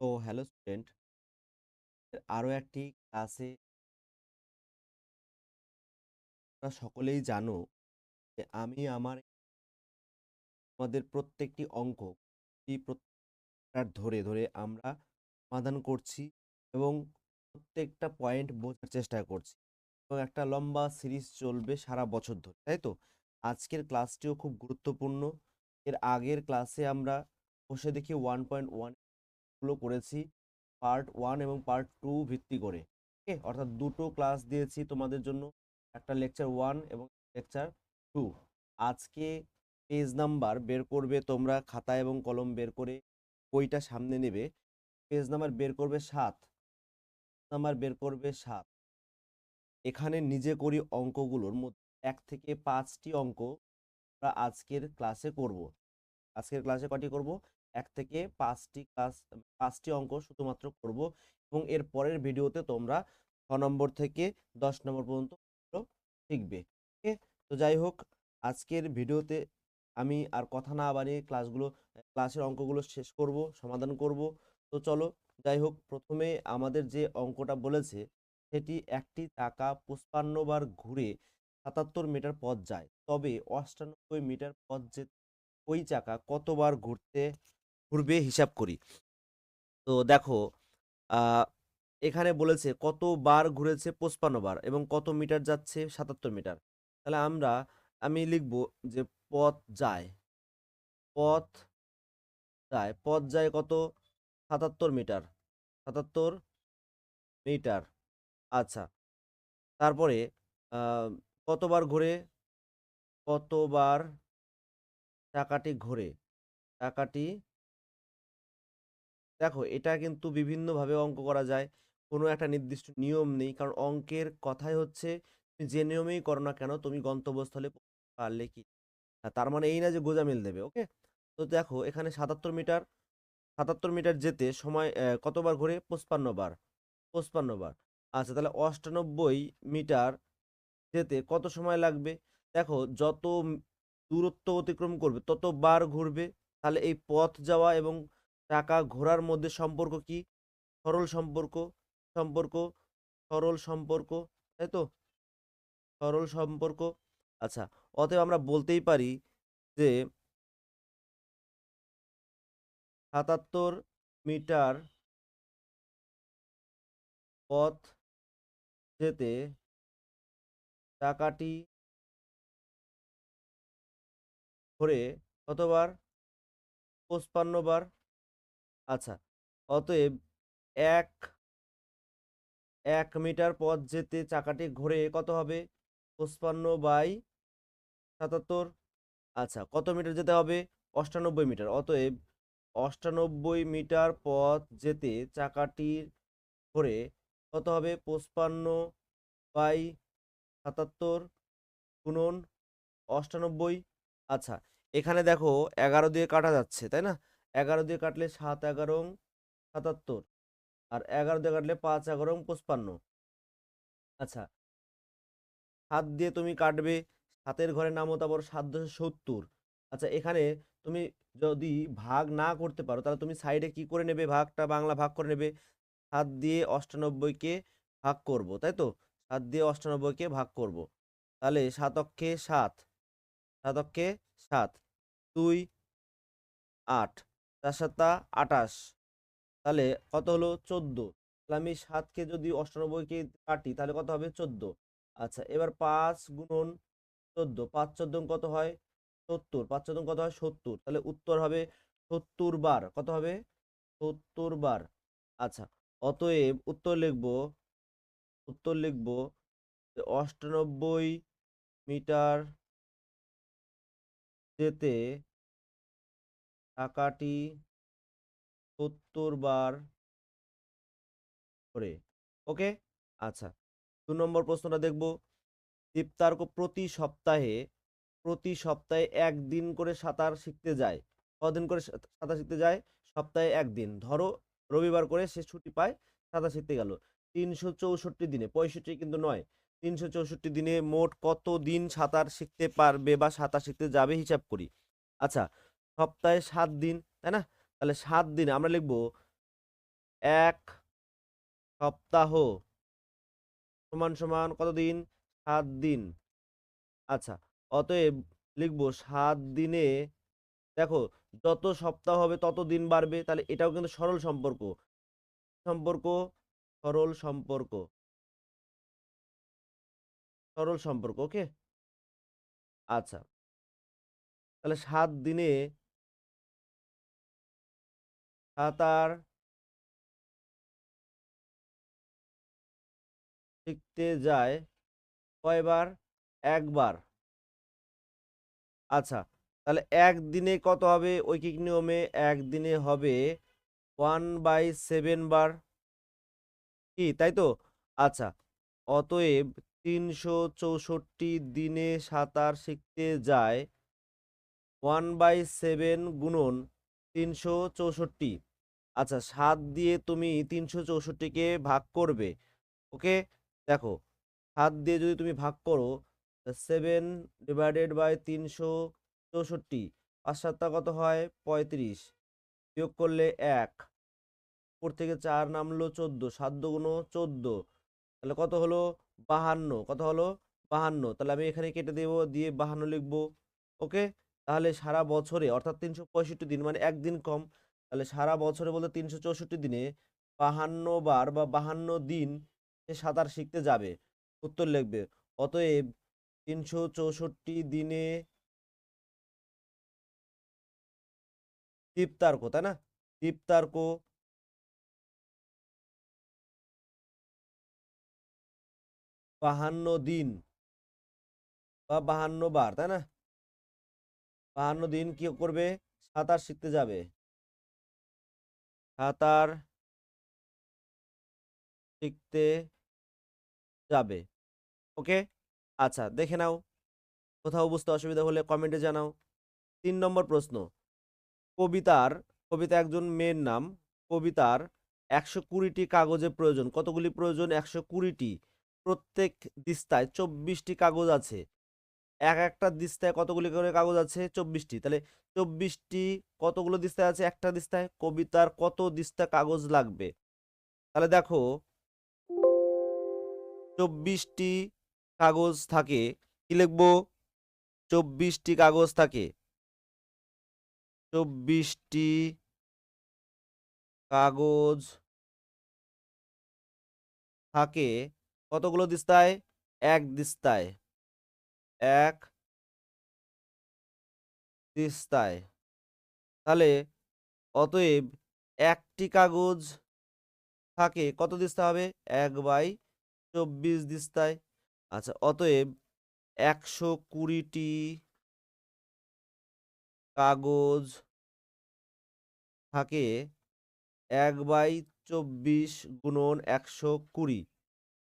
তো hello student. আরও একটি ক্লাসে তোমরা সকলেই জানো যে আমি আমার আমাদের প্রত্যেকটি অঙ্ক ধরে ধরে আমরা সমাধান করছি এবং প্রত্যেকটা পয়েন্ট বোঝার চেষ্টা করছি। এবং একটা লম্বা সিরিজ চলবে সারা বছর ধরে, তাই তো? আজকের ক্লাসটিও খুব গুরুত্বপূর্ণ। এর আগের ক্লাসে আমরা বসে দেখি ওয়ান পয়েন্ট ওয়ান গুলো করেছি পার্ট ওয়ান এবং পার্ট টু ভিত্তি করে ওকে অর্থাৎ দুটো ক্লাস দিয়েছি তোমাদের জন্য, একটা লেকচার ওয়ান এবং লেকচার টু আজকে পেজ নাম্বার বের করবে তোমরা খাতা এবং কলম বের করে বইটা সামনে নেবে। পেজ নাম্বার বের করবে সাত। নাম্বার বের করবে সাত। এখানে নিজে করি অঙ্কগুলোর মধ্যে এক থেকে পাঁচটি অঙ্ক আমরা আজকের ক্লাসে করব। আজকের ক্লাসে কটি করব? এক থেকে পাঁচটি ক্লাস পাঁচটি অঙ্ক শুধুমাত্র করব এবং এর পরের ভিডিওতে তোমরা ছ নম্বর থেকে দশ নম্বর পর্যন্ত শিখবে, ওকে? তো যাই হোক, আজকের ভিডিওতে আমি আর কথা না বাড়িয়ে ক্লাসগুলো, ক্লাসের অঙ্কগুলো শেষ করব, সমাধান করব। তো চলো, যাই হোক, প্রথমে আমাদের যে অঙ্কটা বলেছে, সেটি একটি চাকা পঁচপান্ন বার ঘুরে সাতাত্তর মিটার পথ যায়। তবে অষ্টানব্বই মিটার পথ যে ওই চাকা কতবার ঘুরতে ঘুরবে হিসাব করি। তো দেখো এখানে বলেছে কতবার ঘুরেছে পঁচপান্ন বার এবং কত মিটার যাচ্ছে সাতাত্তর মিটার। তাহলে আমরা, আমি লিখব যে পথ যায়। পথ যায় পথ যায় কত? সাতাত্তর মিটার। সাতাত্তর মিটার। আচ্ছা। তারপরে কতবার ঘুরে? কতবার চাকাটি ঘোরে? চাকাটি দেখো, এটা কিন্তু বিভিন্নভাবে অঙ্ক করা যায়। কোনো একটা নির্দিষ্ট নিয়ম নেই। কারণ অঙ্কের কথাই হচ্ছে, তুমি যে নিয়মেই করো না কেন, তুমি গন্তব্যস্থলে পারলে কি? তার মানে এই না যে গোজামিল দেবে, ওকে? তো দেখো, এখানে সাতাত্তর মিটার সাতাত্তর মিটার যেতে সময় কতবার ঘুরে? পঁচপান্ন বার বার। আচ্ছা তাহলে অষ্টানব্বই মিটার যেতে কত সময় লাগবে? দেখো, যত দূরত্ব অতিক্রম করবে, তত বার ঘুরবে। তাহলে এই পথ যাওয়া এবং চাকা ঘোরার মধ্যে সম্পর্ক কি? সরল সম্পর্ক সম্পর্ক, সরল সম্পর্ক, তাই তো? সরল সম্পর্ক। আচ্ছা অতএব আমরা বলতেই পারি যে সাতাত্তর মিটার পথ যেতে টাকাটি ঘোরে কতবার? পঁচপান্ন বার। আচ্ছা অতএব এক এক মিটার পথ যেতে চাকাটি ঘোরে কত হবে? পঁচপান্ন বাই সাতাত্তর। আচ্ছা কত মিটার যেতে হবে? অষ্টানব্বই মিটার। অতএব অষ্টানব্বই মিটার পথ যেতে চাকাটির ঘোরে কত হবে? পঁচপান্ন বাই সাতাত্তর গুণন অষ্টানব্বই। আচ্ছা এখানে দেখো এগারো দিয়ে কাটা যাচ্ছে, তাই না? এগারো দিয়ে কাটলে সাত এগারো সাতাত্তর। আর এগারো দিয়ে কাটলে পাঁচ এগারো পঁচপান্ন। আচ্ছা। সাত দিয়ে তুমি কাটবে, সাতের ঘরে নামো তারপর সাত দশে সত্তর। আচ্ছা এখানে তুমি যদি ভাগ না করতে পারো, তাহলে তুমি সাইডে কি করে নেবে? ভাগটা বাংলা ভাগ করে নেবে। সাত দিয়ে অষ্টানব্বইকে ভাগ করব, তাই তো? সাত দিয়ে অষ্টানব্বইকে ভাগ করব। তাহলে সাতক্ষে সাত সাতক্ষে সাত, দুই, আট। চার সাতটা আটাশ তাহলে কত হলো চোদ্দ? তাহলে আমি সাতকে যদি অষ্টানব্বইকে কাটি, তাহলে কত হবে চোদ্দ? আচ্ছা এবার পাঁচ গুণন চোদ্দ, পাঁচ চোদ্দ কত হয়? সত্তর। পাঁচ চোদ্দ কত হয়? সত্তর। তাহলে উত্তর হবে সত্তর বার। কত হবে? সত্তর বার। আচ্ছা অতএব উত্তর লিখব উত্তর লিখব অষ্টানব্বই মিটার যেতে টাকাটি সত্তর বার করে, ওকে? আচ্ছা দু নম্বর প্রশ্নটা দেখব। দীপ্তার্ক প্রতি সপ্তাহে প্রতি সপ্তাহে একদিন করে সাঁতার শিখতে যায়। কদিন করে সাঁতার শিখতে যায়? সপ্তাহে একদিন। ধরো, রবিবার করে সে ছুটি পায়, সাঁতার শিখতে গেল। তিনশো চৌষট্টি দিনে, পঁয়ষট্টি কিন্তু নয়, তিনশো চৌষট্টি দিনে মোট কত দিন সাঁতার শিখতে পারবে বা সাঁতার শিখতে যাবে হিসাব করি। আচ্ছা সপ্তাহে সাত দিন, তাই না? তাহলে সাত দিন আমরা লিখব এক সপ্তাহ সমান সমান কত দিন? সাত দিন। আচ্ছা অতএব লিখব সাত দিনে, দেখো যত সপ্তাহ হবে তত দিন বাড়বে, তাহলে এটাও কিন্তু সরল সম্পর্ক। সম্পর্ক, সরল সম্পর্ক। সরল সম্পর্ক ওকে আচ্ছা তাহলে সাত দিনে সাঁতার শিখতে যায় কয়বার? একবার। আচ্ছা তাহলে একদিনে কত হবে? ঐকিক নিয়মে একদিনে হবে ওয়ান বাই সেভেন বার। কি, তাই তো? আচ্ছা অতএব তিনশো চৌষট্টি দিনে সাঁতার শিখতে যায় ওয়ান বাই সেভেন গুণন তিনশো চৌষট্টি। আচ্ছা সাত দিয়ে তুমি তিনশো চৌষট্টিকে ভাগ করবে ওকে দেখো, সাত দিয়ে যদি তুমি ভাগ করো সেভেন ডিভাইডেড বাই তিনশো চৌষট্টি, পাঁচ কত হয়? পঁয়ত্রিশ, বিয়োগ করলে এক, উপর থেকে চার নামলো চোদ্দ, সাত দুগুণ চোদ্দ, তাহলে কত হলো? বাহান্ন, কত হলো? বাহান্ন, তাহলে আমি এখানে কেটে দেবো, দিয়ে বাহান্ন লিখব ওকে তাহলে সারা বছরে, অর্থাৎ তিনশো পঁয়ষট্টি দিন মানে একদিন কম তাহলে সারা বছরে বলতে তিনশো চৌষট্টি দিনে বাহান্ন বার বা বাহান্ন দিন সে সাঁতার শিখতে যাবে। উত্তর লিখবে। অতএব তিনশো চৌষট্টি দিনে দীপ্তার্ক তাই না? দীপ্তার্ক বাহান্ন দিন বা বাহান্ন বার তাই না? বাহান্ন দিন কি করবে? সাঁতার শিখতে যাবে। সাঁতার শিখতে যাবে। ওকে? আচ্ছা দেখে নাও। কোথাও বুঝতে অসুবিধা হলে কমেন্টে জানাও। তিন নম্বর প্রশ্ন। কবিতার, কবিতা একজন মেয়ের নাম। কবিতার একশো কুড়িটি কাগজের প্রয়োজন। কতগুলি প্রয়োজন? একশো কুড়িটি। প্রত্যেক দিস্তায় চব্বিশটি কাগজ আছে। এক একটা দিস্তায় কতগুলি করে কাগজ আছে? চব্বিশটি। তাহলে চব্বিশটি কতগুলো দিস্তায় আছে? একটা দিস্তায়। কবিতার কত দিস্তা কাগজ লাগবে? তাহলে দেখো, চব্বিশটি কাগজ থাকে। কি লিখব? চব্বিশটি কাগজ থাকে। চব্বিশটি কাগজ থাকে কতগুলো দিস্তায়? এক দিস্তায়। এক তিস্তায়। তাহলে অতএব একটি কাগজ থাকে, কত দিস্তা হবে? এক বাই চব্বিশ দিস্তায় আচ্ছা অতএব একশো কুড়িটি কাগজ থাকে, এক বাই চব্বিশ গুণন একশো কুড়ি।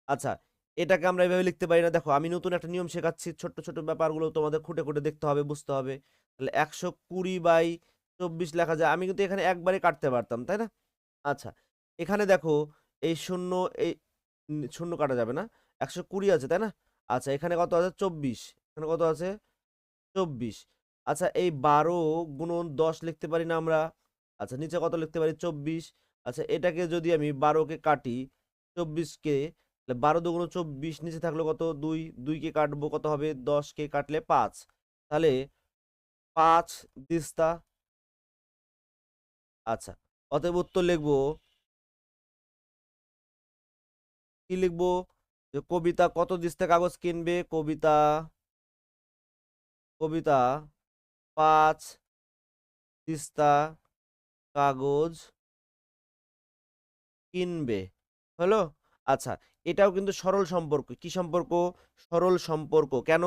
আচ্ছা এটাকে আমরা এভাবে লিখতে পারি না। দেখো, আমি নতুন একটা নিয়ম শেখাচ্ছি, ছোট্ট ছোট ব্যাপারগুলো তোমাদের খুঁটে খুঁটে দেখতে হবে, বুঝতে হবে। তাহলে একশো কুড়ি বাই চব্বিশ লেখা যায়। আমি কিন্তু এখানে একবারে কাটতে পারতাম, তাই না? আচ্ছা এখানে দেখো, এই শূন্য এই শূন্য কাটা যাবে না। একশো কুড়ি আছে, তাই না? আচ্ছা এখানে কত আছে? চব্বিশ। এখানে কত আছে? চব্বিশ। আচ্ছা এই বারো গুণন দশ লিখতে পারি না আমরা। আচ্ছা নিচে কত লিখতে পারি? চব্বিশ। আচ্ছা এটাকে যদি আমি বারোকে কাটি চব্বিশকে তাহলে বারো দুগুণ চব্বিশ নিচে থাকলে কত? দুই দুইকে কাটবো কত হবে? দশকে কাটলে পাঁচ। তাহলে পাঁচ দিস্তা আচ্ছা অতএব উত্তর লিখব কি লিখব? যে কবিতা কত দিস্তা কাগজ কিনবে? কবিতা কবিতা পাঁচ দিস্তা কাগজ কিনবে। হলো? আচ্ছা এটাও কিন্তু সরল সম্পর্ক। কি সম্পর্ক? সরল সম্পর্ক। কেন?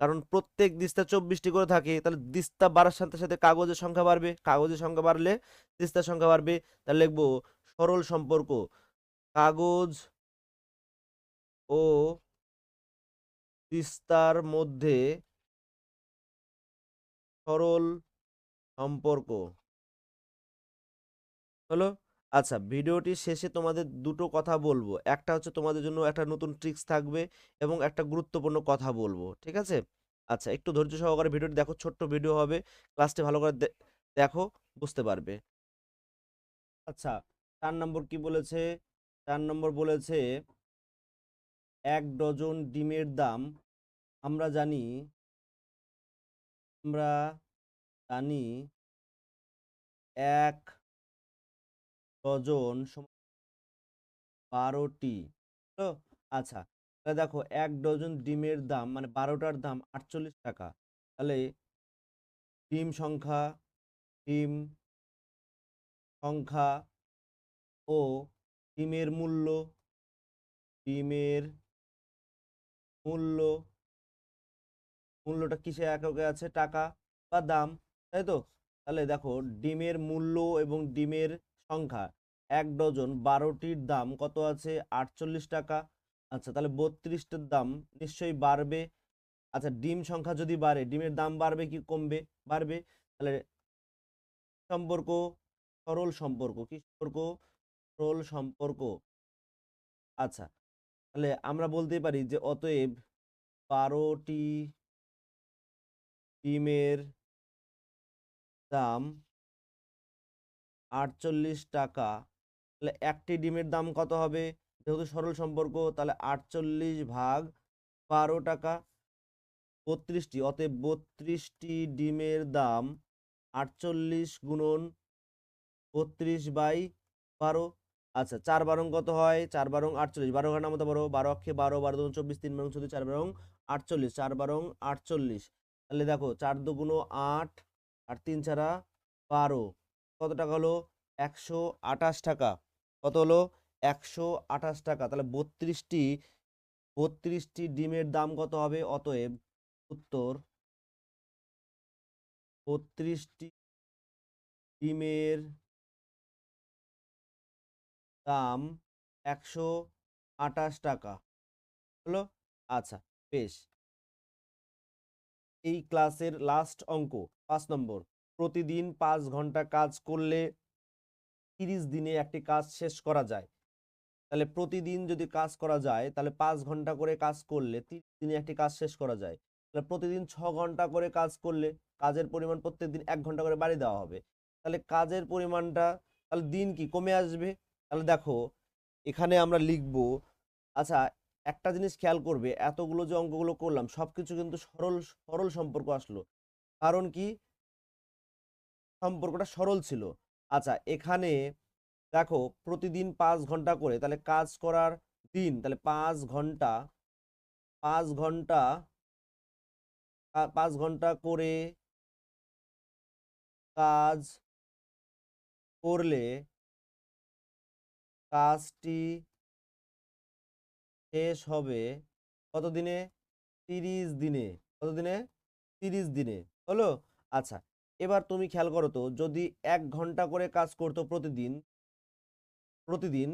কারণ প্রত্যেক দিস্তা চব্বিশটি করে থাকে, তাহলে দিস্তা বাড়ার সাথে সাথে কাগজের সংখ্যা বাড়বে। কাগজের সংখ্যা বাড়লে দিস্তার সংখ্যা বাড়বে। তাহলে লিখব সরল সম্পর্ক। কাগজ ও তিস্তার মধ্যে সরল সম্পর্ক। হলো? আচ্ছা ভিডিওটি শেষে তোমাদের দুটো কথা বলব। একটা হচ্ছে তোমাদের জন্য একটা নতুন ট্রিক্স থাকবে এবং একটা গুরুত্বপূর্ণ কথা বলব, ঠিক আছে? আচ্ছা একটু ধৈর্য সহকারে ভিডিওটি দেখো, ছোট্ট ভিডিও হবে, ক্লাসটি ভালো করে দেখো, বুঝতে পারবে। আচ্ছা চার নম্বর কি বলেছে? চার নম্বর বলেছে, এক ডজন ডিমের দাম, আমরা জানি আমরা জানি, এক ডজন বারোটি আচ্ছা তাহলে দেখো এক ডজন ডিমের দাম মানে বারোটার দাম আটচল্লিশ টাকা। তাহলে ডিম সংখ্যা ডিম সংখ্যা ও ডিমের মূল্য ডিমের মূল্য, মূল্যটা কিসে এককে আছে? টাকা বা দাম, তাই তো? তাহলে দেখো ডিমের মূল্য এবং ডিমের সংখ্যা এক ডজন বারোটির দাম কত আছে? আটচল্লিশ টাকা। আচ্ছা তাহলে বত্রিশটার দাম নিশ্চয়ই বাড়বে। আচ্ছা ডিম সংখ্যা যদি বাড়ে, ডিমের দাম বাড়বে কি কমবে? বাড়বে। তাহলে সম্পর্ক, সরল সম্পর্ক কি? সম্পর্ক, সরল সম্পর্ক। আচ্ছা তাহলে আমরা বলতে পারি যে অতএব বারোটি ডিমের দাম আটচল্লিশ টাকা। তাহলে একটি ডিমের দাম কত হবে? যেহেতু সরল সম্পর্ক, তাহলে আটচল্লিশ ভাগ বারো টাকা। বত্রিশটি, অতএব বত্রিশটি ডিমের দাম আটচল্লিশ গুণন বত্রিশ বাই বারো। আচ্ছা চার বারং কত হয়? চার বারং আটচল্লিশ। বারো ঘণ্টার মতো বারো বারো অক্ষে বারো বারো দুগুণ চব্বিশ, তিন বারং চৌত্রিশ চার বারং আটচল্লিশ। চার বারং আটচল্লিশ। তাহলে দেখো, চার দুগুণ আট আর তিন ছাড়া বারো। কত টাকা হলো? একশো আঠাশ টাকা। কত হলো? একশো আঠাশ টাকা। তাহলে বত্রিশটি বত্রিশটি ডিমের দাম কত হবে? অতএব উত্তর বত্রিশটি ডিমের দাম একশো আঠাশ টাকা। হলো? আচ্ছা বেশ। এই ক্লাসের লাস্ট অঙ্ক, পাঁচ নম্বর। প্রতিদিন পাঁচ ঘণ্টা কাজ করলে তিরিশ দিনে একটি কাজ শেষ করা যায়। তাহলে প্রতিদিন যদি কাজ করা যায়, তাহলে পাঁচ ঘণ্টা করে কাজ করলে তিরিশ দিনে একটি কাজ শেষ করা যায়। তাহলে প্রতিদিন ছ ঘণ্টা করে কাজ করলে কাজের পরিমাণ প্রত্যেক দিন এক ঘণ্টা করে বাড়িয়ে দেওয়া হবে। তাহলে কাজের পরিমাণটা, তাহলে দিন কি কমে আসবে? তাহলে দেখো, এখানে আমরা লিখব আচ্ছা একটা জিনিস খেয়াল করবে, এতগুলো যে অঙ্কগুলো করলাম সব কিছু কিন্তু সরল সরল সম্পর্ক আসলো। কারণ কি? সম্পর্কটা সরল ছিল। আচ্ছা এখানে দেখো প্রতিদিন পাঁচ ঘণ্টা করে তাহলে কাজ করার দিন, তাহলে পাঁচ ঘণ্টা পাঁচ ঘণ্টা পাঁচ ঘণ্টা করে কাজ করলে কাজটি শেষ হবে কতদিনে? তিরিশ দিনে। কতদিনে? তিরিশ দিনে। হলো? আচ্ছা এবার তুমি খেয়াল করো তো, যদি এক ঘণ্টা করে কাজ করতো প্রতিদিন প্রতিদিন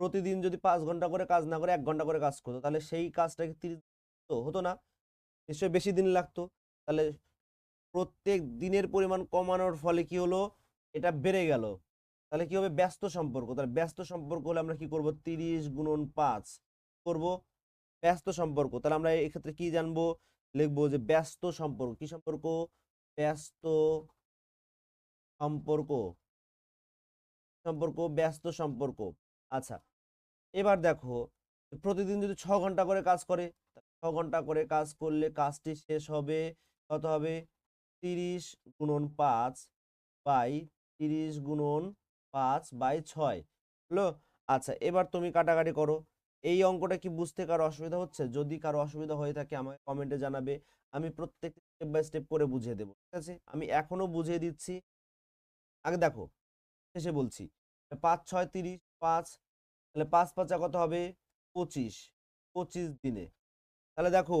প্রতিদিন যদি পাঁচ ঘণ্টা করে কাজ না করে এক ঘণ্টা করে কাজ করতো, তাহলে সেই কাজটাকে তিরিশ তো হতো না? নিশ্চয়ই বেশি দিন লাগতো। তাহলে প্রত্যেক দিনের পরিমাণ কমানোর ফলে কি হলো? এটা বেড়ে গেল। তাহলে কি হবে? ব্যস্ত সম্পর্ক। তাহলে ব্যস্ত সম্পর্ক হলে আমরা কি করব? তিরিশ গুণন পাঁচ করব। ব্যস্ত সম্পর্ক। তাহলে আমরা এক্ষেত্রে কি জানব? লিখব যে ব্যস্ত সম্পর্ক। কি সম্পর্ক? ব্যস্ত সম্পর্ক। সম্পর্ক, ব্যস্ত সম্পর্ক। আচ্ছা এবার দেখো প্রতিদিন যদি ছ ঘণ্টা করে কাজ করে, ছ ঘণ্টা করে কাজ করলে কাজটি শেষ হবে কত হবে? তিরিশ গুণন পাঁচ বাই তিরিশ গুণন পাঁচ বাই ছয়। হলো? আচ্ছা এবার তুমি কাটাকাটি করো। এই অঙ্কটা কি বুঝতে কারও অসুবিধা হচ্ছে? যদি কারও অসুবিধা হয়ে থাকে, আমাকে কমেন্টে জানাবে। আমি প্রত্যেক স্টেপ বাই স্টেপ করে বুঝিয়ে দেবো, ঠিক আছে? আমি এখনও বুঝিয়ে দিচ্ছি। আগে দেখো, শেষে বলছি, পাঁচ, ছয়, তিরিশ, পাঁচ, তাহলে পাঁচ, পাঁচা কত হবে? পঁচিশ পঁচিশ দিনে। তাহলে দেখো,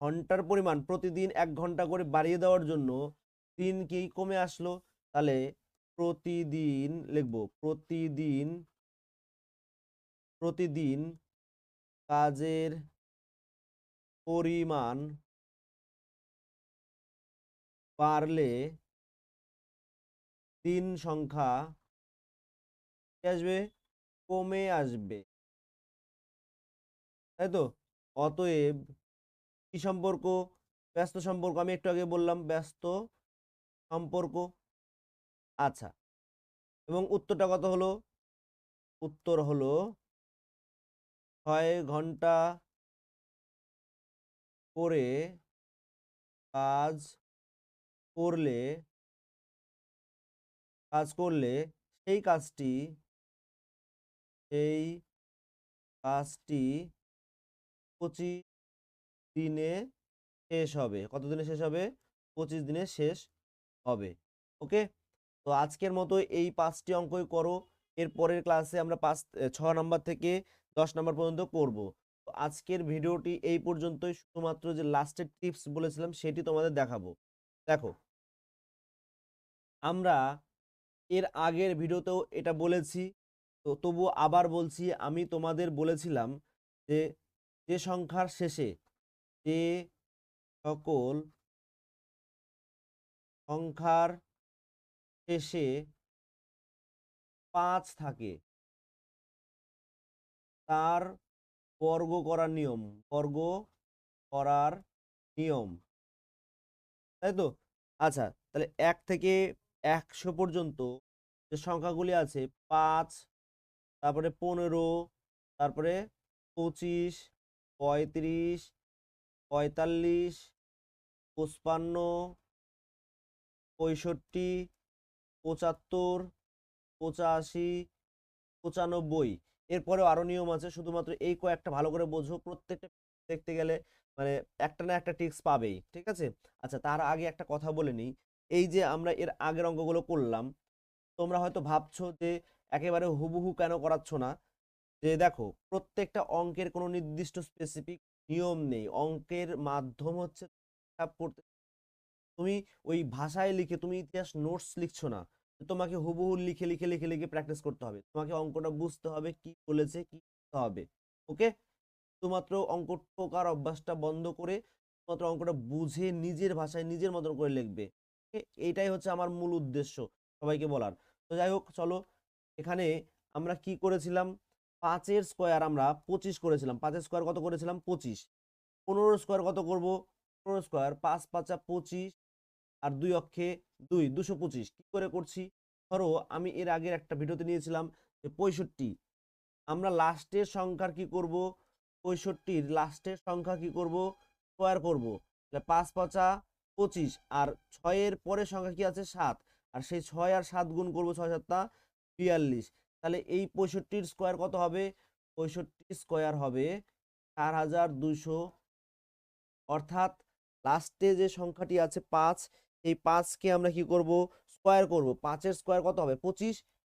ঘণ্টার পরিমাণ প্রতিদিন এক ঘণ্টা করে বাড়িয়ে দেওয়ার জন্য দিন কি কমে আসলো? তাহলে প্রতিদিন লিখব, প্রতিদিন প্রতিদিন কাজের পরিমাণ বাড়লে দিন সংখ্যা আসবে? কমে আসবে। তাই তো? অতএব কি সম্পর্ক? ব্যস্ত সম্পর্ক। আমি একটু আগে বললাম ব্যস্ত সম্পর্ক। আচ্ছা। এবং উত্তরটা কত হলো? উত্তর হলো ছয় ঘণ্টা করে কাজ করলে কাজ করলে সেই কাজটি সেই কাজটি পঁচিশ দিনে শেষ হবে। কত দিনে শেষ হবে? পঁচিশ দিনে শেষ হবে। ওকে? তো আজকের মতো এই পাঁচটি অঙ্কই করো। এর পরের ক্লাসে আমরা পাঁচ ছ নাম্বার থেকে দশ নম্বর পর্যন্ত করব। তো আজকের ভিডিওটি এই পর্যন্তই। শুধুমাত্র যে লাস্টের টিপস বলেছিলাম, সেটি তোমাদের দেখাবো। দেখো। আমরা এর আগের ভিডিওতেও এটা বলেছি। তো তবু আবার বলছি, আমি তোমাদের বলেছিলাম যে যে সংখ্যার শেষে যে সকল সংখ্যার শেষে পাঁচ থাকে তার বর্গ করার নিয়ম, বর্গ করার নিয়ম। তাই তো? আচ্ছা তাহলে এক থেকে একশো পর্যন্ত যে সংখ্যাগুলি আছে, পাঁচ, তারপরে পনেরো, তারপরে পঁচিশ, পঁয়ত্রিশ, পঁয়তাল্লিশ, পঁচপান্ন, পঁয়ষট্টি, পঁচাত্তর, পঁচাশি, পঁচানব্বই। এরপরেও আরও নিয়ম আছে। শুধুমাত্র এই কয়েকটা ভালো করে বোঝো। প্রত্যেকটা দেখতে গেলে মানে একটা না একটা টিক্স পাবেই, ঠিক আছে? আচ্ছা তার আগে একটা কথা বলে নিই। এই যে আমরা এর আগের অঙ্কগুলো করলাম, তোমরা হয়তো ভাবছ যে একেবারে হুবহু কেন করাচ্ছ না? যে দেখো, প্রত্যেকটা অঙ্কের কোনো নির্দিষ্ট স্পেসিফিক নিয়ম নেই। অঙ্কের মাধ্যম হচ্ছে, তুমি ওই ভাষায় লিখে, তুমি ইতিহাস নোটস লিখছো না। তোমাকে হুবহু লিখে লিখে লিখে লিখে প্র্যাকটিস করতে হবে। তোমাকে অঙ্কটা বুঝতে হবে, কি বলেছে, কি হবে। ওকে শুধুমাত্র অঙ্ক টোকার অভ্যাসটা বন্ধ করে শুধুমাত্র অঙ্কটা বুঝে নিজের ভাষায় নিজের মতন করে লিখবে? এইটাই হচ্ছে আমার মূল উদ্দেশ্য সবাইকে বলার। তো যাই হোক, চলো, এখানে আমরা কি করেছিলাম? পাঁচের স্কোয়ার আমরা পঁচিশ করেছিলাম। পাঁচের স্কোয়ার কত করেছিলাম? পঁচিশ। পনেরো স্কোয়ার কত করব? পনেরো স্কোয়ার পাঁচ, পাঁচা পঁচিশ, আর দুই অক্ষে দুই, দুশো পঁচিশ। কী করে করছি? ধরো আমি এর আগের একটা ভিডিওতে নিয়েছিলাম যে পঁয়ষট্টি। আমরা লাস্টের সংখ্যার কি করব? পঁয়ষট্টির লাস্টের সংখ্যা কি করব? স্কোয়ার করব। তাহলে পাঁচ পাঁচা পঁচিশ আর ছয়ের পরের সংখ্যা কি আছে? সাত। আর সেই ছয় আর সাত গুণ করব ছয় সাতটা বিয়াল্লিশ। তাহলে এই পঁয়ষট্টির স্কোয়ার কত হবে? পঁয়ষট্টি স্কোয়ার হবে চার হাজার দুশো অর্থাৎ লাস্টে যে সংখ্যাটি আছে পাঁচ, এই পাঁচকে আমরা কি করব? স্কোয়ার করব। পাঁচের স্কোয়ার কত হবে? পঁচিশ।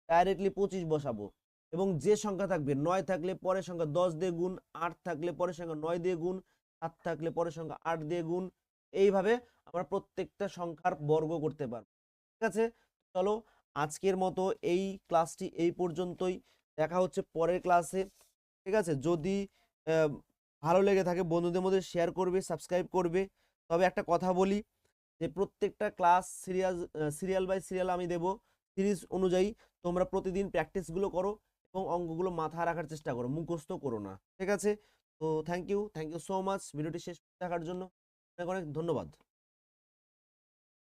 ডাইরেক্টলি পঁচিশ বসাবো। এবং যে সংখ্যা থাকবে, নয় থাকলে পরের সংখ্যা দশ দিয়ে গুণ, আট থাকলে পরের সংখ্যা নয় দিয়ে গুণ, সাত থাকলে পরের সংখ্যা আট দিয়ে গুণ। এইভাবে আমরা প্রত্যেকটা সংখ্যার বর্গ করতে পারব। ঠিক আছে? চলো আজকের মতো এই ক্লাসটি এই পর্যন্তই। দেখা হচ্ছে পরের ক্লাসে ঠিক আছে? যদি ভালো লেগে থাকে, বন্ধুদের মধ্যে শেয়ার করবে সাবস্ক্রাইব করবে। তবে একটা কথা বলি যে প্রত্যেকটা class serial serial by serial আমি দেব। সিরিজ অনুযায়ী তোমরা প্রতিদিন প্র্যাকটিসগুলো করো এবং অঙ্কগুলো মাথায় রাখার চেষ্টা করো, মুখস্থ করো না, ঠিক আছে? তো thank you thank you so much ভিডিওটি শেষ দেখার জন্য অনেক অনেক ধন্যবাদ।